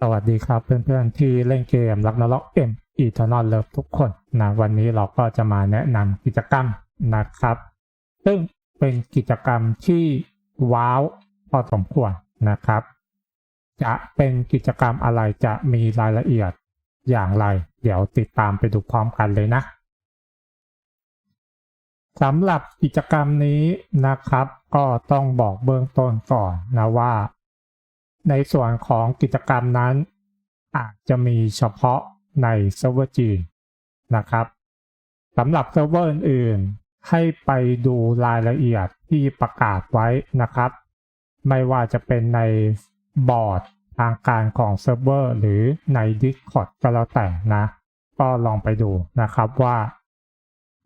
สวัสดีครับเพื่อนๆที่เล่นเกมลักนล็อกเอ็มอีทอนอลเลิฟทุกคนนะวันนี้เราก็จะมาแนะนำกิจกรรมนะครับ ซึ่งเป็นกิจกรรมที่ว้าวพอสมควรนะครับ จะเป็นกิจกรรมอะไรจะมีรายละเอียดอย่างไร เดี๋ยวติดตามไปดูพร้อมกันเลยนะสำหรับกิจกรรมนี้นะครับ ก็ต้องบอกเบื้องต้นก่อนนะว่า ในส่วนของกิจกรรมนั้น อาจจะมีเฉพาะในเซิร์ฟเวอร์จีนนะครับสำหรับเซิร์ฟเวอร์อื่นๆ ให้ไปดูรายละเอียดที่ประกาศไว้นะครับ ไม่ว่าจะเป็นในบอร์ดทางการของเซิร์ฟเวอร์หรือใน Discord ก็แล้วแต่นะ ก็ลองไปดูนะครับว่า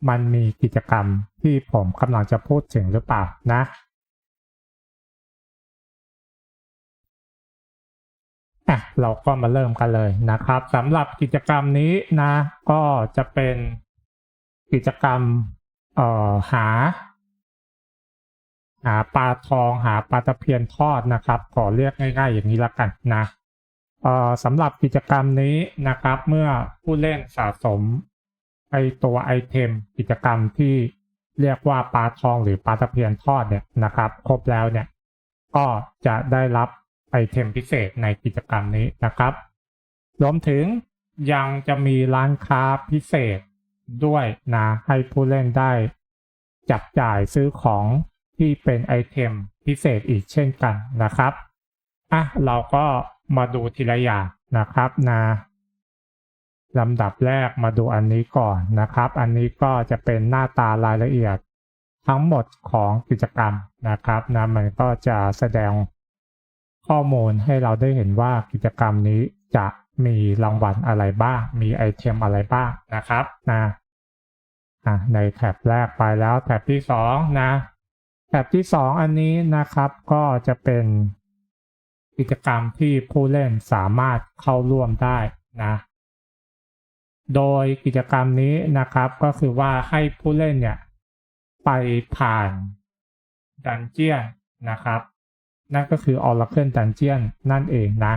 มันมีกิจกรรมที่ผมกำลังจะพูดถึงหรือเปล่านะ อะเราก็มาเริ่มกันเลยนะครับสำหรับกิจกรรมนี้นะ ก็จะเป็นกิจกรรมเอ่อหา หาปลาทองหาปลาตะเพียนทอดนะครับขอเรียกง่ายๆ อย่างนี้ละกันนะเอ่อสำหรับกิจกรรมนี้นะครับ เมื่อผู้เล่นสะสมไอตัวไอเทมกิจกรรมที่เรียกว่าปลาทองหรือปลาตะเพียนทอดเนี่ยนะครับ ครบแล้วเนี่ย ก็จะได้รับ ไอเทมพิเศษในกิจกรรมนี้นะครับ รวมถึงยังจะมีร้านค้าพิเศษด้วยนะให้ผู้เล่นได้ จับจ่ายซื้อของที่เป็นไอเทมพิเศษอีกเช่นกันนะครับอะเราก็มาดูทีละอย่างนะครับนะลำดับแรกมาดูอันนี้ก่อนนะครับ อันนี้ก็จะเป็นหน้าตารายละเอียดทั้งหมดของกิจกรรมนะครับนะมันก็จะแสดง ข้อมูลให้เราได้เห็นว่ากิจกรรมนี้จะมีรางวัลอะไรบ้าง มีไอเทมอะไรบ้างนะครับนะอะในแท็บแรกไปแล้วแท็บที่สองนะแท็บที่สองอันนี้นะครับก็จะเป็นกิจกรรมที่ผู้เล่นสามารถเข้าร่วมได้นะโดยกิจกรรมนี้นะครับก็คือว่าให้ผู้เล่นเนี่ยไปผ่านดันเจียนนะครับ นั่นก็คือ Oracle Dungeon นั่นเองนะ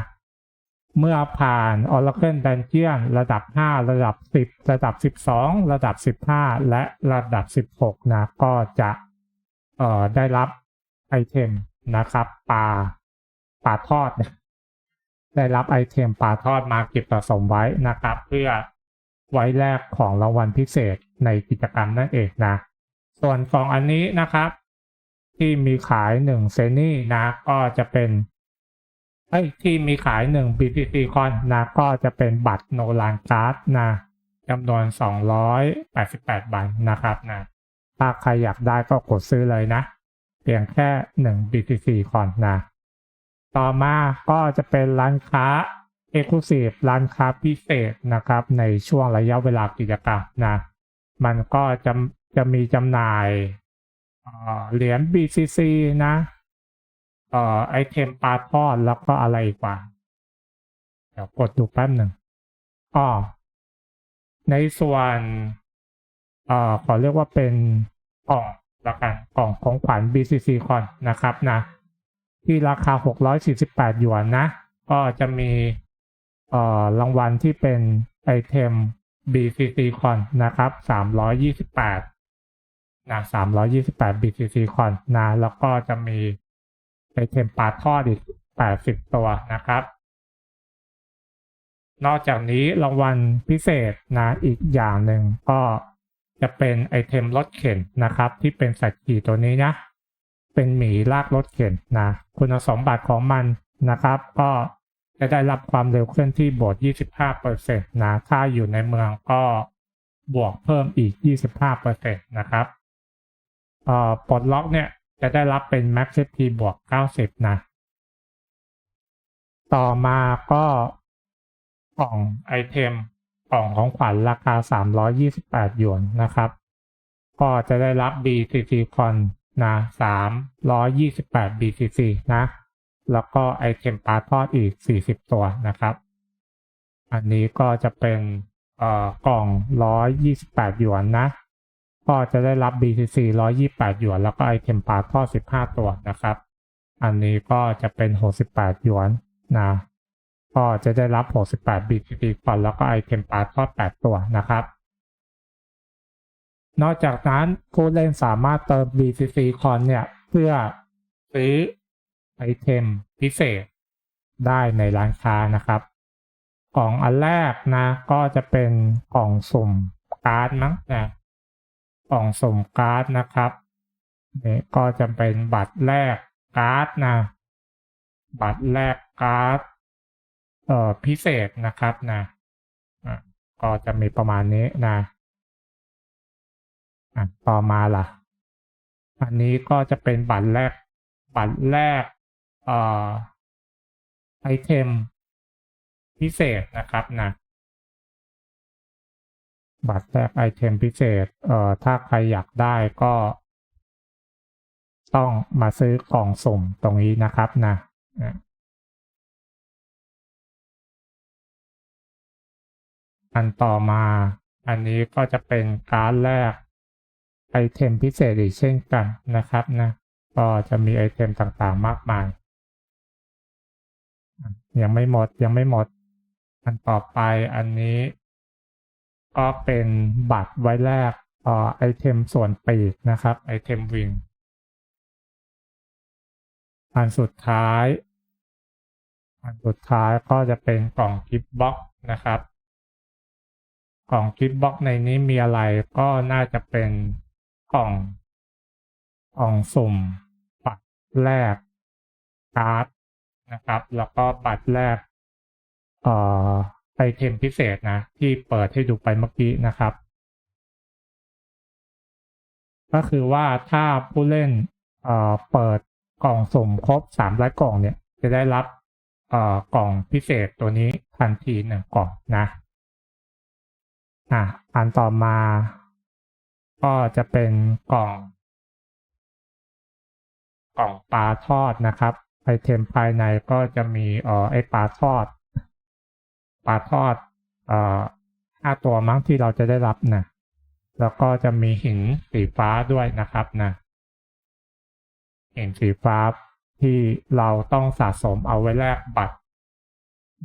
เมื่อผ่าน Oracle Dungeon ระดับ 5 ระดับ 10 ระดับ 12 ระดับ 15 และระดับ 16 นะ ก็จะเอ่อได้รับไอเทมนะครับปลาปลาทอด ได้รับไอเทมปลาทอดมาเก็บสะสมไว้นะครับ เพื่อไว้แลกของรางวัลพิเศษในกิจกรรมนั่นเองนะ ส่วนกล่องอันนี้นะครับ ที่มีขายหนึ่งเซนี่นะ ก็จะเป็นเอ้ยที่มีขายหนึ่ง BTC คอนนะ ก็จะเป็นบัตรโนลานการ์ดนะจำนวน 288 ใบนะครับนะถ้าใครอยากได้ก็กดซื้อเลยนะ เพียงแค่หนึ่ง BTC คอนนะ ต่อมาก็จะเป็นร้านค้า Exclusive ร้านค้าพิเศษนะครับ ในช่วงระยะเวลากิจกรรมนะ มันก็จะจะมีจำหน่าย เหรียญ BCC นะเอ่อไอเทมปลาทอดแล้วก็อะไรอีกว่า เดี๋ยวกดดูแป๊บหนึ่งอ๋อในส่วนเอ่อขอเรียกว่าเป็นกล่องละกันกล่องของขวัญ BCC คอนนะครับนะ ที่ราคา 648 หยวนนะ ก็จะมีเอ่อรางวัลที่เป็นไอเทม BCC คอนนะครับ 328 นะ328 BCC คอนนะแล้วก็จะมีไอเทมปาทอดอีก80ตัวนะครับ นอกจากนี้รางวัลพิเศษนะอีกอย่างหนึ่งก็จะเป็นไอเทมรถเข็นนะครับ ที่เป็นสัตว์ขี่ตัวนี้นะ เป็นหมีลากรถเข็นนะคุณสมบัติของมันนะครับ ก็จะได้รับความเร็วเคลื่อนที่บวก25%นะถ้าอยู่ในเมืองก็บวกเพิ่มอีก 25%นะครับ ปลดล็อกเนี่ยจะได้รับเป็น Max HP บวก 90 นะ ต่อมาก็กล่องไอเทมกล่องของขวัญราคา 328 หยวนนะครับ ก็จะได้รับ BCC Con นะ328 BCC นะ แล้วก็ไอเทมปลาทอดอีก 40 ตัวนะครับ อันนี้ก็จะเป็นเอ่อกล่อง 128 หยวนนะ ก็จะได้รับ BCC 128 หยวน แล้วก็ไอเทมปลาทอด15 ตัวนะครับ อันนี้ก็จะเป็น 68 หยวนนะ ก็จะได้รับ 68 BTC ก่อนแล้วก็ไอเทมปลาทอด8ตัวนะครับ นอกจากนั้นผู้เล่นสามารถเติม BCC คอนเนี่ย เพื่อซื้อไอเทมพิเศษได้ในร้านค้านะครับ กล่องอันแรกนะ ก็จะเป็นกล่องสุ่มการ์ดมั้งนะ กล่องสมการ์ดนะครับนี่ก็จะเป็นบัตรแรกการ์ดนะ บัตรแรกการ์ดเอ่อพิเศษนะครับนะะก็จะมีประมาณนี้นะอะต่อมาล่ะ อันนี้ก็จะเป็นบัตรแรก บัตรแรกเอ่อไอเทมพิเศษนะครับนะ บัตรแรกไอเทมพิเศษ เอ่อ ถ้าใครอยากได้ก็ ต้องมาซื้อกล่องสุ่มตรงนี้นะครับนะอะอันต่อมา อันนี้ก็จะเป็นการ์ดแรกไอเทมพิเศษอีกเช่นกันนะครับนะ ก็จะมีไอเทมต่างๆมากมาย ยังไม่หมดยังไม่หมด อันต่อไปอันนี้ ก็เป็นบัตรไว้แรกไอเทมส่วนปีกนะครับไอเทมวิงอันสุดท้าย อันสุดท้ายก็จะเป็นกล่องกิฟต์บ็อกนะครับ กล่องกิฟต์บ็อกในนี้มีอะไรก็น่าจะเป็นกล่องกล่องสุ่มบัตรแรกการ์ดนะครับ แล้วก็บัตรแรกเอ่อ ไอเทมพิเศษนะ ที่เปิดให้ดูไปเมื่อกี้นะครับ ก็คือว่าถ้าผู้เล่นเอ่อเปิดกล่องสมครบสามร้อยกล่องเนี่ย จะได้รับเอ่อกล่องพิเศษตัวนี้ทันทีหนึ่งกล่องนะอะอันต่อมา ก็จะเป็นกล่อง กล่องปลาทอดนะครับไอเทมภายในก็จะมีเอ่อไอปลาทอด ปลาทอดเอ่อห้าตัวมั้งที่เราจะได้รับนะแล้วก็จะมีหินสีฟ้าด้วยนะครับนะหินสีฟ้าที่เราต้องสะสมเอาไว้แลกบัตร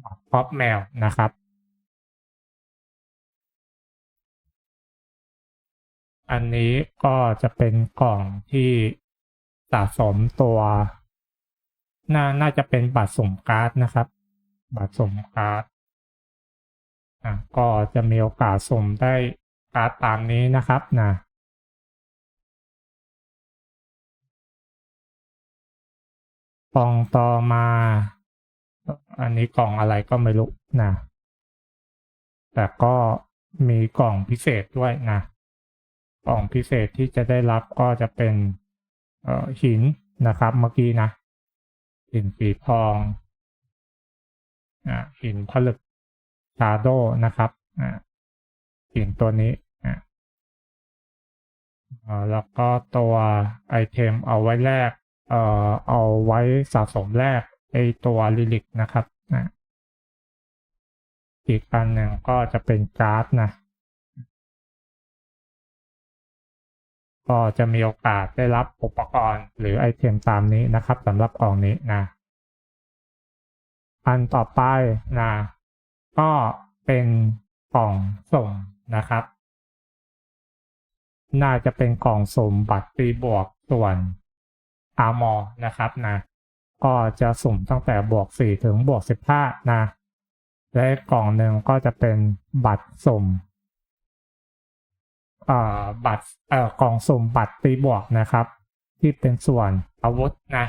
บัตรป๊อปแมวนะครับอันนี้ก็จะเป็นกล่องที่สะสมตัวน่าน่าจะเป็นบัตรสมการ์ดนะครับ บัตรสมการ์ด อะก็จะมีโอกาสสุ่มได้การ์ดตามนี้นะครับนะกล่องต่อมา อันนี้กล่องอะไรก็ไม่รู้นะ แต่ก็มีกล่องพิเศษด้วยนะ กล่องพิเศษที่จะได้รับก็จะเป็นเออหินนะครับเมื่อกี้นะ หินสีทองอ่าหินผลึก ชาโดนะครับอ่าหินตัวนี้อ่าแล้วก็ตัวไอเทมเอาไว้แลกเอ่อเอาไว้สะสมแลกไอตัวลิลิกนะครับนะอีกอันหนึ่งก็จะเป็นการ์ดนะก็จะมีโอกาสได้รับอุปกรณ์หรือไอเทมตามนี้นะครับสำหรับกล่องนี้นะ อันต่อไปนะ ก็เป็นกล่องส่งนะครับ น่าจะเป็นกล่องสุ่มบัตรตีบวกส่วนอาร์มอนะครับนะก็จะสุ่มตั้งแต่บวก 4 ถึงบวก 15 นะ และกล่องหนึ่งก็จะเป็นบัตรสุ่มเอ่อบัตรเอ่อกล่องสุ่มบัตรตีบวกนะครับ ที่เป็นส่วนอาวุธนะ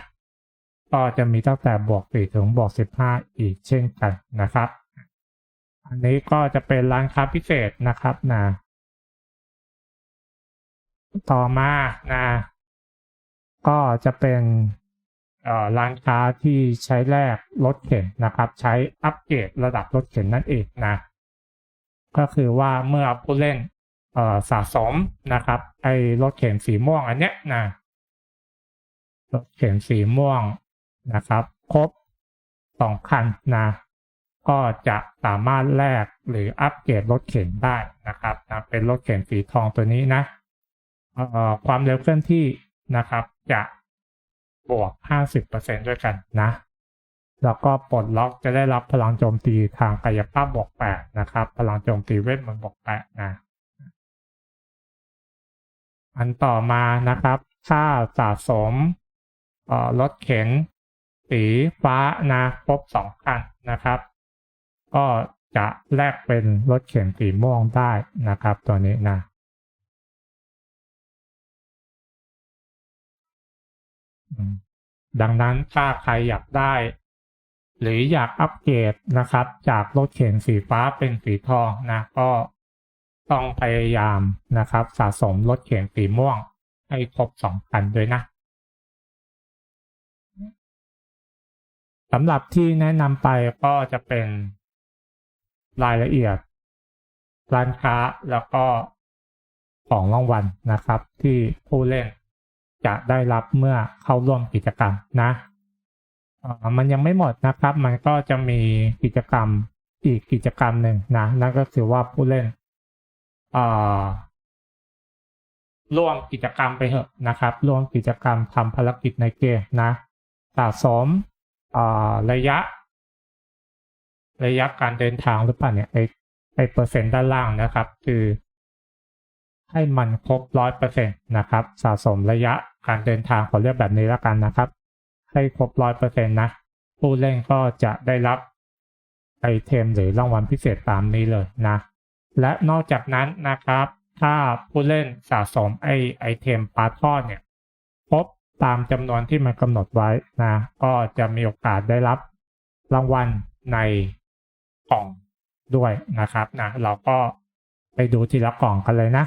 ก็จะมีตั้งแต่บวก 4 ถึงบวก 15 อีกเช่นกันนะครับ อันนี้ก็จะเป็นร้านค้าพิเศษนะครับนะต่อมานะก็จะเป็นร้านค้าที่ใช้แลกรถเข็นนะครับ ใช้อัปเกรดระดับรถเข็นนั่นเองนะ ก็คือว่าเมื่อผู้เล่นสะสมนะครับไอ้รถเข็นสีม่วงอันเนี้ยนะรถเข็นสีม่วงนะครับ ครบสองคันนะ ก็จะสามารถแลกหรืออัปเกรดรถเข็นได้นะครับนะเป็นรถเข็นสีทองตัวนี้นะความเร็วเคลื่อนที่นะครับ จะบวก 50%ด้วยกันนะ แล้วก็ปลดล็อกจะได้รับพลังโจมตีทางกายภาพบวกแปดนะครับ พลังโจมตีเวทมนต์บวกแปดนะอันต่อมานะครับ ถ้าสะสมรถเข็นสีฟ้านะครบสองคันนะครับ ก็จะแลกเป็นรถเข็นสีม่วงได้นะครับ ตัวนี้นะดังนั้นถ้าใครอยากได้ หรืออยากอัปเกรดนะครับ จากรถเข็นสีฟ้าเป็นสีทองนะก็ต้องพยายามนะครับ สะสมรถเข็นสีม่วงให้ครบสองคันด้วยนะสำหรับที่แนะนำไปก็จะเป็น รายละเอียด ร้านค้าแล้วก็ของรางวัลนะครับ ที่ผู้เล่นจะได้รับเมื่อเข้าร่วมกิจกรรมนะมันยังไม่หมดนะครับ มันก็จะมีกิจกรรมอีกกิจกรรมหนึ่งนะนั่นก็คือว่าผู้เล่นร่วมกิจกรรมไปเถอะนะครับ ร่วมกิจกรรมทำภารกิจในเกมนะสะสมระยะ ระยะการเดินทางหรือเปล่าเนี่ยไอไอเปอร์เซ็นต์ด้านล่างนะครับ คือให้มันครบร้อยเปอร์เซ็นต์นะครับ สะสมระยะการเดินทางขอเรียกแบบนี้แล้วกันนะครับ ให้ครบร้อยเปอร์เซ็นต์นะผู้เล่นก็จะได้รับไอเทมหรือรางวัลพิเศษตามนี้เลยนะ และนอกจากนั้นนะครับ ถ้าผู้เล่นสะสมไอไอเทมปาทอดเนี่ยครบตามจำนวนที่มันกำหนดไว้นะ ก็จะมีโอกาสได้รับรางวัลใน กล่องด้วยนะครับนะเราก็ไปดูทีละกล่องกันเลยนะ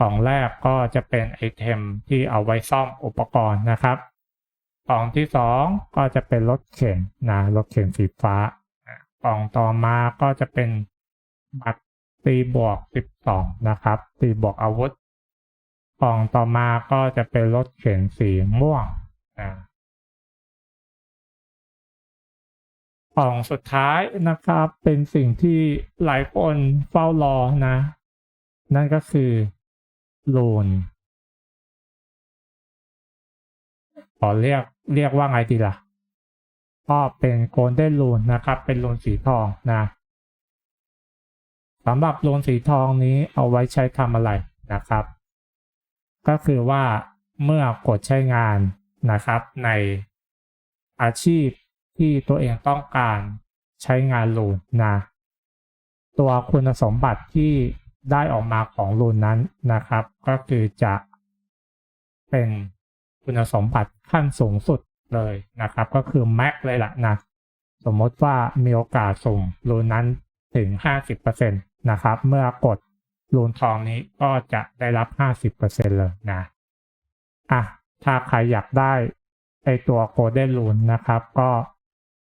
กล่องแรกก็จะเป็นไอเทมที่เอาไว้ซ่อมอุปกรณ์นะครับ กล่องที่สองก็จะเป็นรถเข็นนะรถเข็นสีฟ้ากล่องต่อมาก็จะเป็นบัตรตีบวก12นะครับตีบวกอาวุธ กล่องต่อมาก็จะเป็นรถเข็นสีม่วง กล่องสุดท้ายนะครับ เป็นสิ่งที่หลายคนเฝ้ารอนะ นั่นก็คือโลนขอเรียกเรียกว่าไงดีล่ะก็เป็นโกลเด้นโลนนะครับ เป็นโลนสีทองนะสำหรับโลนสีทองนี้เอาไว้ใช้ทำอะไรนะครับ ก็คือว่าเมื่อกดใช้งานนะครับในอาชีพ ที่ตัวเองต้องการใช้งานลูนนะ ตัวคุณสมบัติที่ได้ออกมาของลูนนั้นนะครับ ก็คือจะเป็นคุณสมบัติขั้นสูงสุดเลยนะครับ ก็คือแม็กเลยล่ะนะสมมติว่ามีโอกาสส่งลูนนั้นถึง 50%นะครับ เมื่อกดรูนทองนี้ก็จะได้รับ 50%เลยนะอะถ้าใครอยากได้ไอตัวโกลเด้นรูนนะครับ ก็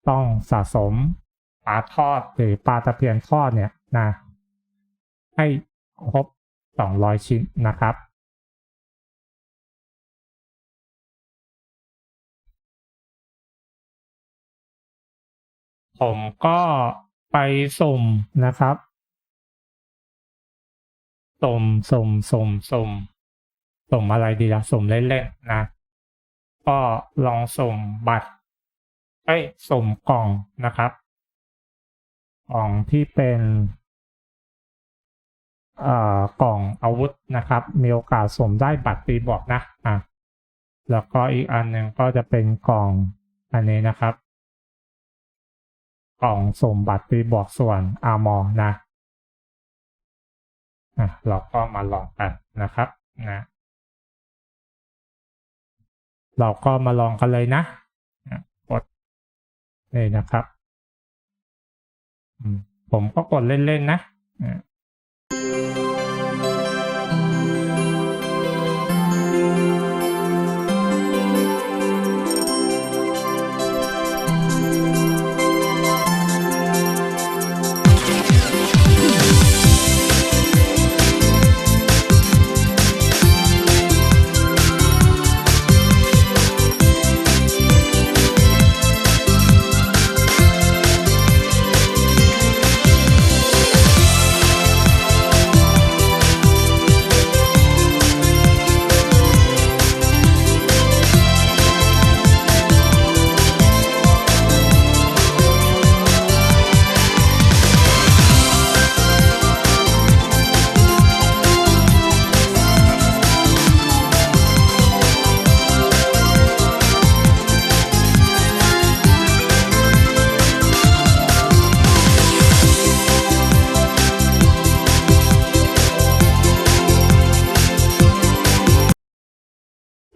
ต้องสะสมปลาทอดหรือปลาตะเพียนทอดเนี่ยนะให้ครบ 200 ชิ้นนะครับ ผมก็ไปสุ่มนะครับสมสมสมสมสมอะไรดีละสมเล่นๆนะ ก็ลองส่งบัตร เอ้ส่งกล่องนะครับ กล่องที่เป็นเอ่อกล่องอาวุธนะครับ มีโอกาสสมได้บัตรตีบอกนะอะแล้วก็อีกอันหนึ่งก็จะเป็นกล่องอันนี้นะครับ กล่องสมบัตรตีบอกส่วนอาร์มอนะอะเราก็มาลองกันนะครับนะเราก็มาลองกันเลยนะ นี่นะครับ ผมก็กดเล่นๆนะ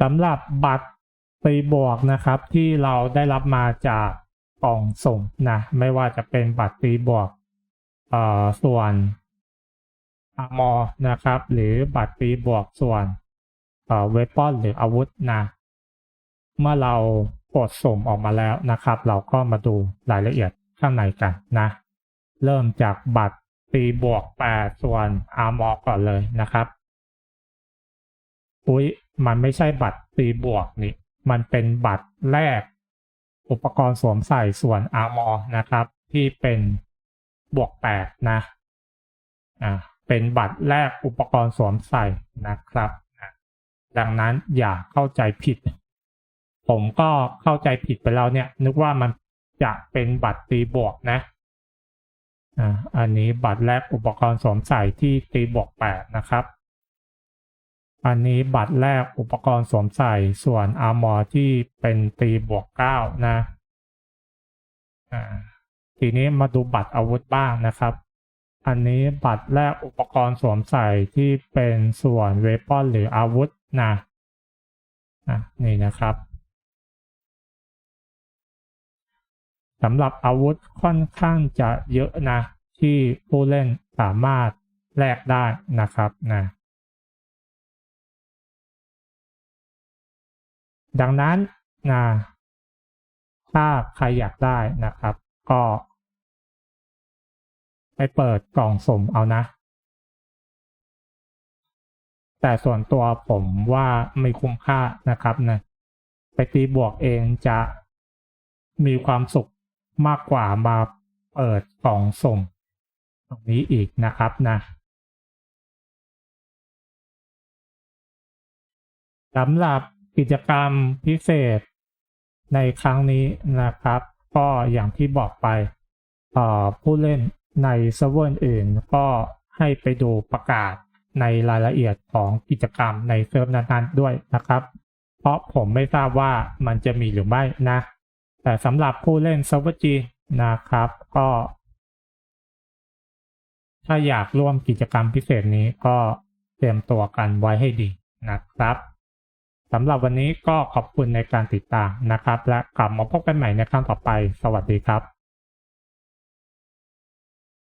สำหรับบัตรตีบวกนะครับที่เราได้รับมาจากกล่องส่งนะไม่ว่าจะเป็นบัตรตีบวกเอ่อส่วนอามอนะครับ หรือบัตรตีบวกส่วนเอ่อเวปอนหรืออาวุธนะเมื่อเรากดส่งออกมาแล้วนะครับ เราก็มาดูรายละเอียดข้างในกันนะเริ่มจากบัตรตีบวก8ส่วนอาร์มอก่อนเลยนะครับ อุ้ยมันไม่ใช่บัตรตีบวกนี่มันเป็นบัตรแรก อุปกรณ์สวมใส่ส่วนอาร์มอนะครับ ที่เป็นบวก8นะอ่าเป็นบัตรแรกอุปกรณ์สวมใส่นะครับ ดังนั้นอย่าเข้าใจผิด ผมก็เข้าใจผิดไปแล้วเนี่ย นึกว่ามันจะเป็นบัตรตีบวกนะอ่าอันนี้บัตรแรกอุปกรณ์สวมใส่ที่ตีบวกแปดนะครับ อันนี้บัตรแรกอุปกรณ์สวมใส่ส่วนอาร์มอร์ที่เป็นตีบวกเก้านะอ่าทีนี้มาดูบัตรอาวุธบ้างนะครับ อันนี้บัตรแรกอุปกรณ์สวมใส่ที่เป็นส่วนเวปอนหรืออาวุธนะอะนี่นะครับสำหรับอาวุธค่อนข้างจะเยอะนะ ที่ผู้เล่นสามารถแลกได้นะครับนะ ดังนั้นนะถ้าใครอยากได้นะครับ ก็ ไปเปิดกล่องสมเอานะ แต่ส่วนตัวผมว่าไม่คุ้มค่านะครับนะไปตีบวกเองจะมีความสุขมากกว่ามาเปิดกล่องสุ่มตรงนี้อีกนะครับนะสำหรับ กิจกรรมพิเศษในครั้งนี้นะครับ ก็อย่างที่บอกไปผู้เล่นในเซิร์ฟเวอร์อื่นก็ให้ไปดูประกาศในรายละเอียดของกิจกรรมในเซิร์ฟนั้นๆด้วยนะครับ เพราะผมไม่ทราบว่ามันจะมีหรือไม่นะ แต่สำหรับผู้เล่นเซิร์ฟเวอร์จีนะครับ ก็ ถ้าอยากร่วมกิจกรรมพิเศษนี้ก็เตรียมตัวกันไว้ให้ดีนะครับ สำหรับวันนี้ก็ขอบคุณในการติดตามนะครับ และกลับมาพบกันใหม่ในครั้งต่อไป สวัสดีครับ